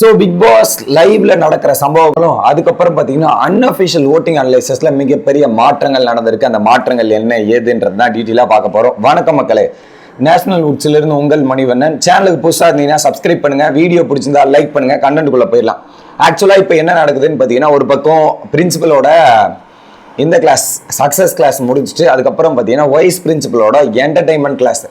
So big pass லைவ்ல நடக்கிற சம்பவங்களும் அதுக்கப்புறம் பார்த்தீங்கன்னா அன்அஃபிஷியல் ஓட்டிங் அனலைசஸ்ல மிகப்பெரிய மாற்றங்கள் நடந்திருக்கு. அந்த மாற்றங்கள் என்ன ஏதுன்றது தான் டீட்டெயிலாக பார்க்க போகிறோம் வணக்கம் மக்களே. நேஷனல் உட்ஸ்லேருந்து உங்கள் மணிவண்ணன். சேனலுக்கு புதுசாக இருந்தீங்கன்னா சப்ஸ்கிரைப் பண்ணுங்க. வீடியோ பிடிச்சிருந்தா லைக் பண்ணுங்க. கண்டென்ட்டுக்குள்ள போயிடலாம். ஆக்சுவலாக இப்போ என்ன நடக்குதுன்னு பார்த்தீங்கன்னா ஒரு பக்கம் பிரின்சிபலோட இந்த கிளாஸ் சக்ஸஸ் கிளாஸ் முடிச்சுட்டு அதுக்கப்புறம் பார்த்தீங்கன்னா வைஸ் பிரின்சிபலோட என்டர்டைன்மெண்ட் கிளாஸ்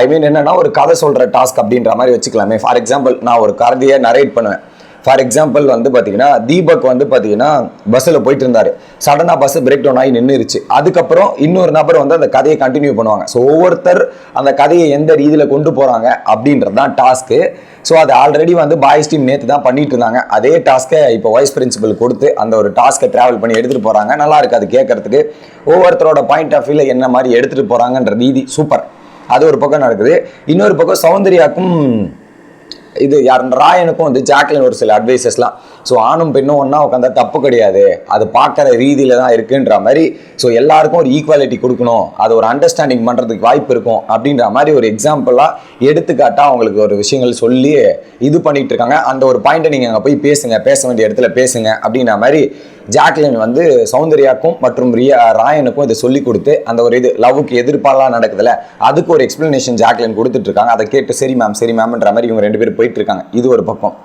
ஐ மீன் என்னன்னா ஒரு கதை சொல்கிற டாஸ்க் அப்படின்ற மாதிரி வச்சுக்கலாமே. ஃபார் எக்ஸாம்பிள் நான் ஒரு கதையை நரேட் பண்ணுவேன். ஃபார் எக்ஸாம்பிள் வந்து பார்த்தீங்கன்னா தீபக் வந்து பார்த்தீங்கன்னா பஸ்ஸில் போயிட்டு இருந்தாரு சடனாக பஸ் பிரேக் டவுன் ஆகி நின்றுருச்சு அதுக்கப்புறம் இன்னொரு நபர் வந்து அந்த கதையை கண்டினியூ பண்ணுவாங்க. ஸோ ஒவ்வொருத்தர் அந்த கதையை எந்த ரீதியில் கொண்டு போகிறாங்க அப்படின்றது தான் டாஸ்க்கு ஸோ அது ஆல்ரெடி வந்து பாய்ஸ் டீம் நேற்று தான் பண்ணிட்டு இருந்தாங்க. அதே டாஸ்க்கை இப்போ வைஸ் பிரின்சிபல் கொடுத்து அந்த ஒரு டாஸ்க்கை ட்ராவல் பண்ணி எடுத்துகிட்டு போகிறாங்க நல்லா இருக்கு. அது கேட்கறதுக்கு. ஒவ்வொருத்தரோட பாயிண்ட் ஆஃப் வியூவில் என்ன மாதிரி எடுத்துகிட்டு போகிறாங்கன்ற ரீதி சூப்பர் அது ஒரு பக்கம் நடக்குது. இன்னொரு பக்கம் சௌந்தர்யாக்கும் இது யார் ராயனுக்கும் வந்து ஜாக்லின் ஒரு சில அட்வைசஸ்லாம் ஸோ ஆணும் பெண்ணும் ஒன்றா உட்காந்தா தப்பு கிடையாது. அது பார்க்குற ரீதியில தான் இருக்குன்ற மாதிரி ஸோ எல்லாருக்கும் ஒரு ஈக்குவாலிட்டி கொடுக்கணும். அது ஒரு அண்டர்ஸ்டாண்டிங் பண்ணுறதுக்கு வாய்ப்பு இருக்கும் அப்படின்ற மாதிரி ஒரு எக்ஸாம்பிளாக எடுத்துக்காட்டாக அவங்களுக்கு ஒரு விஷயங்கள் சொல்லி இது பண்ணிட்டு இருக்காங்க. அந்த ஒரு பாயிண்ட்டை நீங்கள் அங்கே போய் பேசுங்க பேச வேண்டிய இடத்துல பேசுங்க அப்படின்ற மாதிரி ஜாக்லின் வந்து சௌந்தர்யாக்கும் மற்றும் ரியா ராயனுக்கும் இதை சொல்லி கொடுத்து அந்த ஒரு இது லவ்வுக்கு எதிர்ப்பாலாம் நடக்குதுல்ல அதுக்கு ஒரு எக்ஸ்பிளனேஷன் ஜாக்லின் கொடுத்துட்டு இருக்காங்க. அதை கேட்டு சரி மேம் சரி மேம்ன்ற மாதிரி இவங்க ரெண்டு பேரும் போயிட்டு இருக்காங்க இது ஒரு பக்கம்.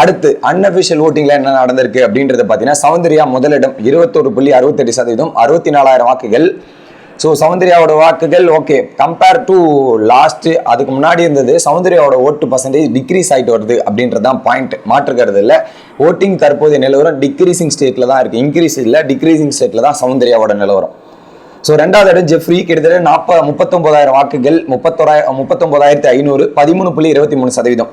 அடுத்து அன்அபிஷியல் ஓட்டிங்ல என்ன நடந்திருக்கு அப்படின்றத பார்த்தீங்கன்னா சௌந்தர்யா முதலிடம் இருபத்தொரு புள்ளி அறுபத்தெட்டு சதவீதம் அறுபத்தி நாலாயிரம் வாக்குகள். ஸோ சௌந்தர்யாவோட வாக்குகள் ஓகே கம்பேர் டு லாஸ்ட் அதுக்கு முன்னாடி இருந்தது சௌந்தர்யாவோட ஓட்டு பர்சன்டேஜ் டிக்ரீஸ் ஆகிட்டு வருது அப்படின்றது தான் பாயிண்ட் மாற்றுக்கிறது இல்லை. ஓட்டிங் தற்போதைய நிலவரம் டிக்ரீசிங் ஸ்டேட்டில் தான் இருக்குது இன்க்ரீஸ் இல்லை டிக்ரீசிங் ஸ்டேட்டில் தான் சௌந்தர்யாவோட நிலவரம். ஸோ ரெண்டாவது இடம் ஜெஃப்ரி கிட்டத்தட்ட நாற்ப முப்பத்தொன்பதாயிரம் வாக்குகள் முப்பத்தொராயிரம் முப்பத்தொன்பதாயிரத்தி ஐநூறு பதிமூணு புள்ளி இருபத்தி மூணு சதவீதம்.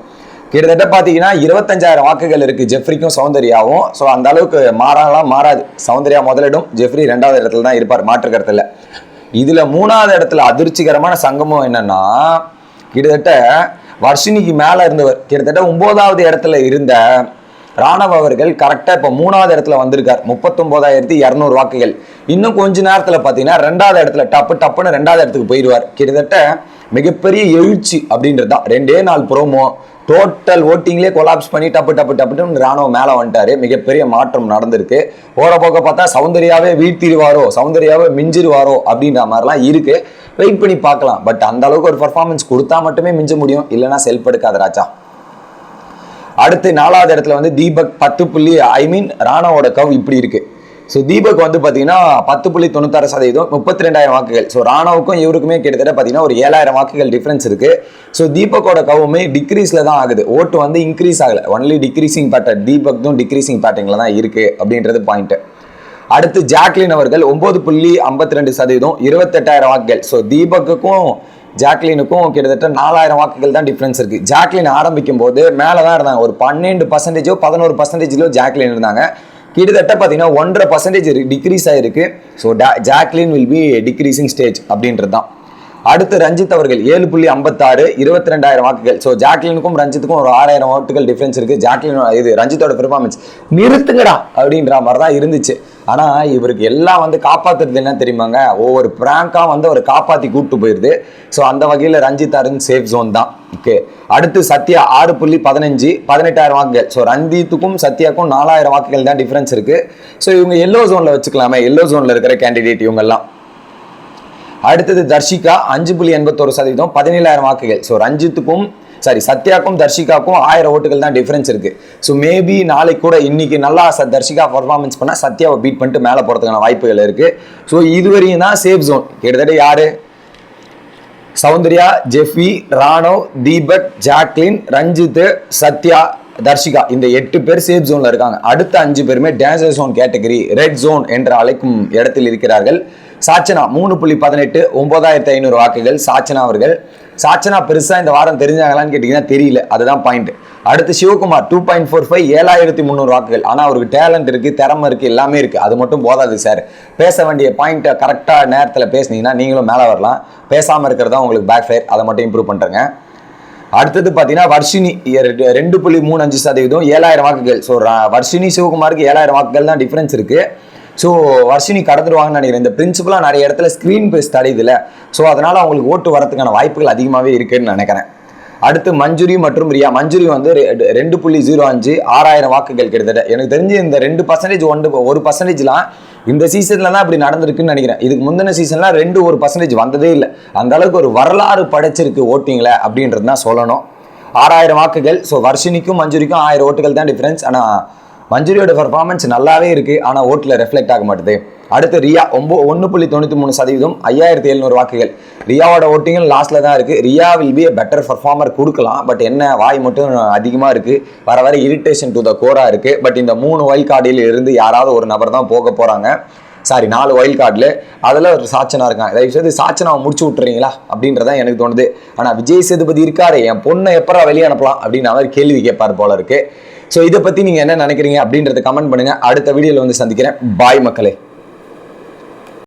கிட்டத்தட்ட பார்த்தீங்கன்னா இருபத்தஞ்சாயிரம் வாக்குகள் இருக்குது ஜெஃப்ரிக்கும் சௌந்தர்யாவும். ஸோ அந்த அளவுக்கு மாறாலாம் மாறாது. சௌந்தர்யா முதலிடம் ஜெஃப்ரி ரெண்டாவது இடத்துல தான் இருப்பார் மாற்று இதில் மூணாவது இடத்துல அதிர்ச்சிகரமான சங்கமம் என்னன்னா கிட்டத்தட்ட வர்ஷினிக்கு மேலே இருந்தவர். கிட்டத்தட்ட ஒன்பதாவது இடத்துல இருந்த ராணவ் அவர்கள் கரெக்டாக இப்போ மூணாவது இடத்துல வந்திருக்கார். முப்பத்தொம்போதாயிரத்தி இரநூறு வாக்குகள். இன்னும் கொஞ்ச நேரத்தில் பார்த்தீங்கன்னா ரெண்டாவது இடத்துல டப்பு டப்புன்னு ரெண்டாவது இடத்துக்கு போயிடுவார். கிட்டத்தட்ட மிகப்பெரிய எழுச்சி அப்படின்றது தான் ரெண்டே நாள் ப்ரோமோ டோட்டல் ஓட்டிங்லேயே கொலாப்ஸ் பண்ணி டப்பு டப்பு டப்புன்னு ராணுவ மேலே வந்துட்டாரு. மிகப்பெரிய மாற்றம் நடந்திருக்கு. போகிற போக்க பார்த்தா சௌந்தர்யாவே வீழ்த்திடுவாரோ சௌந்தர்யாவே மிஞ்சிடுவாரோ அப்படின்ற மாதிரிலாம் இருக்கு. வெயிட் பண்ணி பார்க்கலாம். பட் அந்த அளவுக்கு ஒரு பர்ஃபார்மன்ஸ் கொடுத்தா மட்டுமே மிஞ்ச முடியும். இல்லைன்னா செல்ஃப் எடுக்காத ராஜா. அடுத்து நாலாவது இடத்துல வந்து தீபக் பத்து புள்ளி ஐ மீன் ராணாவோட கவ் இப்படி இருக்கு. ஸோ தீபக் வந்து பார்த்தீங்கன்னா பத்து புள்ளி தொண்ணூத்தாறு சதவீதம் முப்பத்தி ரெண்டாயிரம் வாக்குகள். ஸோ ராணாவுக்கும் இவருக்குமே கிட்டத்தட்ட பார்த்தீங்கன்னா ஒரு ஏழாயிரம் வாக்குகள் டிஃப்ரென்ஸ் இருக்கு. ஸோ தீபக்கோட கவுமே டிக்ரீஸில் தான் ஆகுது. ஓட்டு வந்து இன்க்ரீஸ் ஆகலை. ஒன்லி டிக்ரீசிங் தீபக் தான் டிக்ரீசிங் பேட்டர்னில் தான் இருக்கு அப்படின்றது பாயிண்ட்டு அடுத்து ஜாக்லின் அவர்கள் ஒன்பது புள்ளி ஐம்பத்தி ரெண்டு சதவீதம் இருபத்தெட்டாயிரம் வாக்குகள். ஸோ தீபக்குக்கும் ஜாக்லினுக்கும் கிட்டத்தட்ட நாலாயிரம் வாக்குகள் தான் டிஃப்ரென்ஸ் இருக்குது ஜாக்லின் ஆரம்பிக்கும் போது மேலே தான் இருந்தாங்க. ஒரு பன்னெண்டு பர்சன்டேஜோ பதினோரு பர்சன்டேஜ்லோ ஜாக்லின் இருந்தாங்க. கிட்டத்தட்ட பார்த்தீங்கன்னா ஒன்றரை பர்சன்டேஜ் டிக்ரீஸ் ஆகிருக்கு so Jacqueline will be decreasing stage அப்படின்றது தான். அடுத்து ரஞ்சித் அவர்கள் ஏழு புள்ளி ஐம்பத்தாறு இருபத்தி ரெண்டாயிரம் வாக்குகள். ஸோ ஜாக்லினுக்கும் ரஞ்சித்துக்கும் ஒரு ஆறாயிரம் வாக்குகள் டிஃப்ரென்ஸ் இருக்குது ஜாக்லின் இது ரஞ்சித்தோட பெர்ஃபார்மன்ஸ் நிறுத்துங்கடா அப்படின்ற மாதிரி தான் இருந்துச்சு. ஆனா இவருக்கு எல்லாம் வந்து காப்பாத்துறது என்ன தெரியுமாங்க? ஒவ்வொரு பிராங்கா வந்து அவர் காப்பாத்தி கூப்பிட்டு போயிருது. ஸோ அந்த வகையில் ரஞ்சித் அருண் சேஃப் ஜோன் தான். ஓகே அடுத்து சத்யா ஆறு புள்ளி பதினஞ்சு பதினெட்டாயிரம் வாக்குகள். ஸோ ரஞ்சித்துக்கும் சத்யாக்கும் நாலாயிரம் வாக்குகள் தான் டிஃபரன்ஸ் இருக்கு. ஸோ இவங்க எல்லோ ஜோன்ல வச்சுக்கலாமே. எல்லோ ஜோன்ல இருக்கிற கேண்டிடேட் இவங்கெல்லாம். அடுத்தது தர்ஷிகா அஞ்சு புள்ளி எண்பத்தோரு சதவீதம் பதினேழாயிரம் வாக்குகள். ஸோ ரஞ்சித்துக்கும் சாரி சத்யாக்கும் தர்ஷிகாக்கும் ஆயிரம் ஓட்டுகள் தான் டிஃபரன்ஸ் இருக்கு. ஸோ மேபி நாளைக்கு கூட இன்னைக்கு நல்லா ச தர்ஷிகா பர்ஃபார்மன்ஸ் பண்ணால் சத்யாவை பீட் பண்ணிட்டு மேலே போகிறதுக்கான வாய்ப்புகள் இருக்கு. ஸோ இதுவரையும் தான் சேஃப் ஜோன் கிட்டத்தட்ட யாரு? சௌந்தர்யா ஜெஃபி ராணவ் தீபக் ஜாக்லின் ரஞ்சித் சத்யா தர்ஷிகா இந்த எட்டு பேர் சேஃப் ஜோன்ல இருக்காங்க. அடுத்த அஞ்சு பேருமே danger zone category red zone என்று அழைக்கும் இடத்தில் இருக்கிறார்கள். சாச்சனா மூணு புள்ளி பதினெட்டு ஒன்பதாயிரத்தி ஐநூறு வாக்குகள். சாச்சனா அவர்கள். சாச்சனா பெருசாக இந்த வாரம் தெரிஞ்சாங்களான்னு கேட்டிங்கன்னா தெரியல. அதுதான் பாயிண்ட் அடுத்து Sivakumar two point four five ஏழாயிரத்தி முந்நூறு வாக்குகள். ஆனால் அவருக்கு டேலண்ட் இருக்குது திறமை இருக்குது எல்லாமே இருக்குது அது மட்டும் போதாது சார் பேச வேண்டிய பாயிண்ட்டை கரெக்டாக நேரத்தில் பேசுனீங்கன்னா நீங்களும் மேலே வரலாம். பேசாமல் இருக்கிறதா உங்களுக்கு பேக் ஃபயர் அதை மட்டும் இம்ப்ரூவ் பண்ணுறேங்க அடுத்தது பார்த்தீங்கன்னா வர்ஷினி ரெண்டு- ரெண்டு புள்ளி மூணு அஞ்சு சதவீதம் ஏழாயிரம் வாக்குகள். ஸோ வர்ஷினி சிவகுமாருக்கு ஏழாயிரம் வாக்குகள் தான் டிஃப்ரென்ஸ் இருக்குது ஸோ வர்ஷினி கடந்துருவாங்கன்னு நினைக்கிறேன். இந்த பிரின்சிபலாக நிறைய இடத்துல ஸ்க்ரீன் பேஸ் தடையுதுல. ஸோ அதனால் அவங்களுக்கு ஓட்டு வரதுக்கான வாய்ப்புகள் அதிகமாகவே இருக்குன்னு நினைக்கிறேன். அடுத்து மஞ்சுரி மற்றும் ரியா. மஞ்சுரி வந்து ரெண்டு புள்ளி ஜீரோ அஞ்சு ஆறாயிரம் வாக்குகள் கிட்டத்தட்ட. எனக்கு தெரிஞ்சு இந்த ரெண்டு பர்சன்டேஜ் ஒன்று ஒரு பர்சன்டேஜ்லாம் இந்த சீசனில் தான் அப்படி நடந்திருக்குன்னு நினைக்கிறேன். இதுக்கு முந்தின சீசன்லாம் ரெண்டு ஒரு பர்சன்டேஜ் வந்ததே இல்லை. அந்த அளவுக்கு ஒரு வரலாறு படைச்சிருக்கு ஓட்டிங்கில் அப்படின்றது தான் சொல்லணும். ஆறாயிரம் வாக்குகள். ஸோ வர்ஷினிக்கும் மஞ்சுரிக்கும் ஆயிரம் ஓட்டுகள் தான் டிஃப்ரென்ஸ் ஆனால் மஞ்சுரியோட பெர்ஃபார்மன்ஸ் நல்லாவே இருக்கு. ஆனால் ஓட்டில் ரெஃப்ளெக்ட் ஆக மாட்டுது. அடுத்து ரியா ஒம்போ ஒன்று புள்ளி தொண்ணூற்றி மூணு சதவீதம் ஐயாயிரத்தி எழுநூறு வாக்குகள். ரியாவோட ஓட்டிங்கும் லாஸ்ட்ல தான் இருக்கு. Riya will be better performer கொடுக்கலாம். பட் என்ன வாய் மட்டும் அதிகமாக இருக்கு. வர வர இரிட்டேஷன் டு த கோரா இருக்கு. பட் இந்த மூணு வைல்ட் கார்டில் இருந்து யாராவது ஒரு நபர் தான் போக போறாங்க. சாரி நாலு ஒயில் கார்டில் அதில் ஒரு சாச்சனா இருக்கான் தயவு செய்து சாச்சனாவை முடிச்சு விட்டுறீங்களா? அப்படின்றதான் எனக்கு தோணுது. ஆனால் விஜய் சேதுபதி இருக்காரு. என் பொண்ணை எப்பரா வெளியே அனுப்பலாம்? அப்படின்னு அவர் கேள்வி கேட்பார் போல இருக்குது ஸோ இதை பற்றி நீங்கள் என்ன நினைக்கிறீங்க அப்படின்றத கமெண்ட் பண்ணுங்கள் அடுத்த வீடியோவில் வந்து சந்திக்கிறேன். பாய் மக்களே.